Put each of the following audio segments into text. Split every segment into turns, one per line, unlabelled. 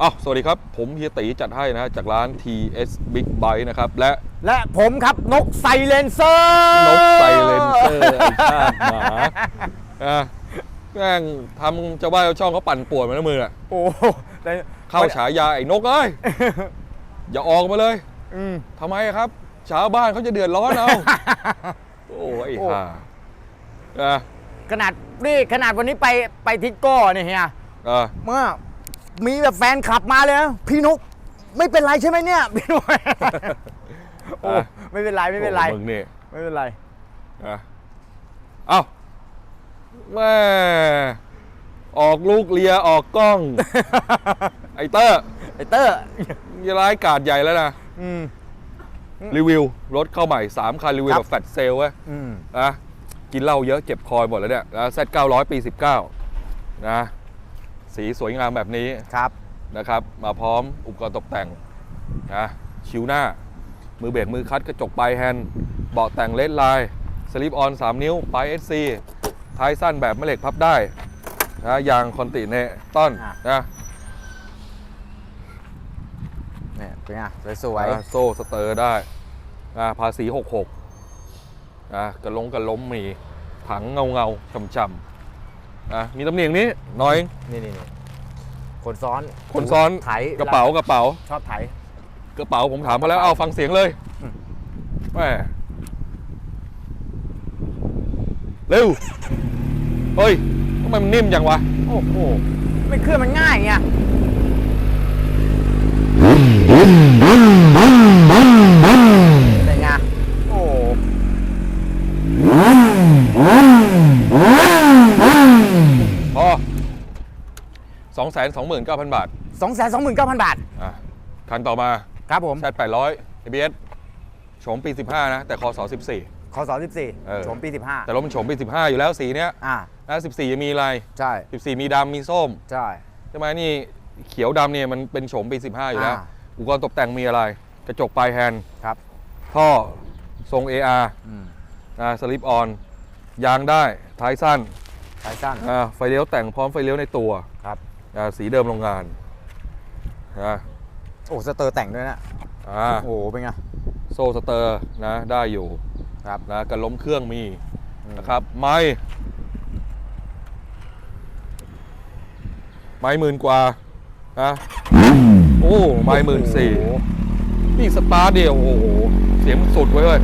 อ้าวสวัสดีครับ ผมเฮียตีจัดให้นะฮะจากร้าน TS Big Bike นะครับ และ
และผมครับนกไซเลนเซอร์
นกไซเลนเซอร์ไอชาติหมาอะแม่งทำเจ้าบ้านเจ้าช่องเขาปั่นป่วนมาแล้วมืออะ
โอ้โหแต่
เข้าฉายาไอ้นกเอ้ยอย่าออกมาเลย
อืม
ทำไมอะครับ ชาวบ้านเขาจะเดือดร้อนเอา โอ้ยไอ้
โอ้
ห่าอะ
ขนาดนี่ขนาดวันนี้ไปไปทิศโก้เนี่ยเฮีย
อะ
เมื่อ มีแบบแฟนขับมาเลยนะพี่นุกไม่เป็นไรใช่ไหมเนี่ยพี่นุกโอ้
อะ
ไม่เป็นไรไม่เป็นไร
โอ้มึงนี่
ไม่เป็นไร
อะเอ้าแม่ออกลูกเลียออกกล้อง ไอเตอร์
ไอเตอร์
อยาร้ายกาดใหญ่แล้วนะ
อืม
รีวิว รถเข้าใหม่ 3 คันรีวิว
ครั
แบบบแฟลตเซลเว้ย
อืม
นะกินเหล้าเยอะเจ็บคอยหมดแล้วเนี่ยนะเซต900 ปี 19 นะ สีสวยงามแบบนี้
ครับ
นะครับ มาพร้อมอุปกรณ์ตกแต่งนะชิวหน้า มือเบรกมือคัดกระจกปลายแฮนด์เบาะแต่งเลดไลน์สลิปออน 3 นิ้วปลาย SC ท้ายสั้นแบบแม่เหล็กพับได้นะยางคอนติเนต้อนนะ
เนี่ยเป็นไงสวย
นะโซ่สเตอร์ได้นะภาษี 66นะกระลงกระล้มมี ถังเงาเงาๆช่ำๆ นะมีตำแหน่งนี้หน้อย
ๆนี่นี่นี่คนซ้อน
คนซ้อน
ไถ
กระเป๋ากระเป๋า
ชอบไถ
กระเป๋าผมถามมาแล้วเอาฟังเสียงเลย
อืม
แม่เร็วเฮ้ยทำไมมันนิ่มจังวะ
โอ้โหไม่เคลื่อนมันง่ายไงเป็น
229,000 บาท
2 2 9 0 0 0 บาท
อะคันต่อมา
ครับผม
แซด800 ABS โฉมปี 15 นะ แต่คอสอ14
คศเอส
14โฉ
มปี 15
แต่รถมันโฉมปี 15 อยู่แล้วสีเนี้ย
อ่า
นะ14จะมีอะไร
ใช่
14 มีดำมีส้ม
ใช่
ใช่ไหมนี่เขียวดำเนี่ยมันเป็นโฉมปี 15 อยู่แล้ว
อุ
ปกรณ์ตกแต่งมีอะไร กระจกปลายแฮนด์
ครับ
ท่อทรง AR
อืม
นะสลิปออน ยางได้ท้ายสั้น
ท้ายสั้น
อ่าไฟเลี้ยวแต่งพร้อมไฟเลี้ยวในตัว
ครับ
สีเดิมโรงงานนะ
โอ้สเตอร์แต่งด้วยนะ
อ่า
โอ้โหเป็นไง
โซ่สเตอร์นะได้อยู่
ครับ
นะกันล้มเครื่องมี
อืม
นะครับไม้ไม้หมื่นกว่านะโอ้ไม้หมื่นสี่
โอ้โห
นี่สตาร์ทเดียวโอ้โหเสียงมันสุดไว้ยเว้ย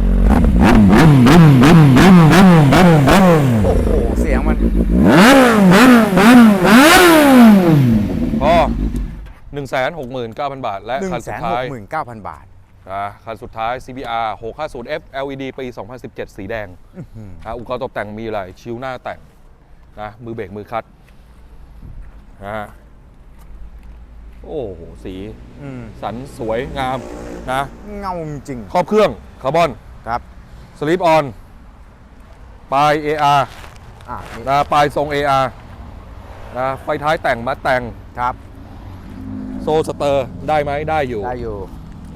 โอ้โหเสียงมัน
พอ 1 6 9 0 0 0 บาท และ
หนึ่ง
คัน
แส
สุด
นห
ท้ากย
หมื่นเก้าพันบาท
นะคันสุดท้าย CBR 650F LED ปี 2017 สีแดงนะอุปกรณ์ตกแต่งมีอะไรชิวหน้าแต่งนะมือเบรกมือคัดนะฮะโอ้โหสี
อืม
สันสวยงามนะ
เงาจริง
ครอบเครื่องคาร์บอน
ครับ
สลิปออนปลาย AR
อ่านี่
นะปลายทรง AR นะไฟท้ายแต่งมาแต่ง
ครับ
โซ่สเตอร์ได้ไหมได้อยู่
ได้อยู่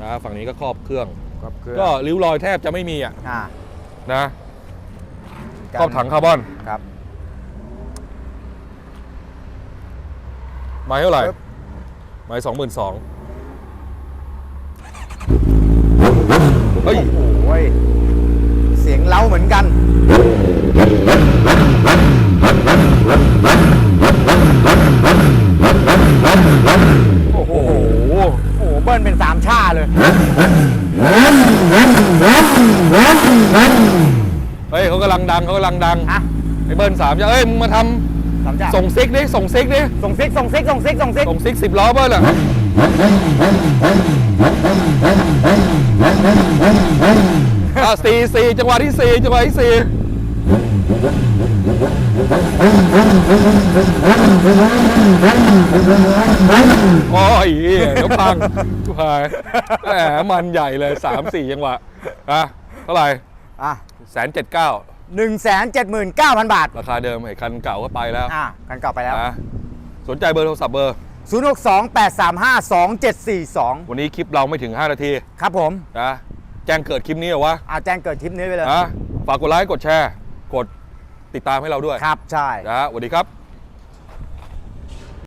นะฝั่งนี้ก็ครอบเครื่อง
ครบเครื่อง
ก็ริ้วรอยแทบจะไม่มีอะ
อ่า
นะครอบถังคาร์บอน
ครับ
ไม้เท่าไหร่
ปึ๊บ
ไม้สองหมื่นสองเฮ้ย
โอ้ยเสียงเล้าเหมือนกัน เลย
เฮ้ยเขากำลังดังเขากำลังดัง
ฮะ
ไอ้เบิร์นสามจะเอ้ยมึงมาท
สามชาำ
ส่งซิกดิส่งซิกดิ
ส่งซิกส่งซิกส่งซิกส่งซิก
ส่งซิกสิบล้อเบิร์นอะอะสี่สี่จังหวะที่สี่จังหวะที่สี่ โอ้ยเหี้ยเดี๋ยวพังทุกหายแหมมันใหญ่เลยสามสี่จังหวะอะเท่าไหร่
อะ
แสนเจ็ดเก้า
หนึ่งแสนเจ็ดหมื่นเก้าพันบาท
ราคาเดิมไอ้คันเก่าก็ไปแล้ว
อะกันเก่าไปแล้ว
นะสนใจเบอร์โทรศัพท์เบอร์
ศูนย์หกสองแปดสามห้าสองเจ็ดสี่สอง
วันนี้คลิปเราไม่ถึง 5 นาที
ครับผม
นะแจ้งเกิดคลิปนี้เหรอวะ
อาแจ้งเกิดทริปนี้ไปเลย
นะฝากกดไลค์กดแชร์ กดติดตามให้เราด้วย
ครับใช่
นะสวัสดีครับ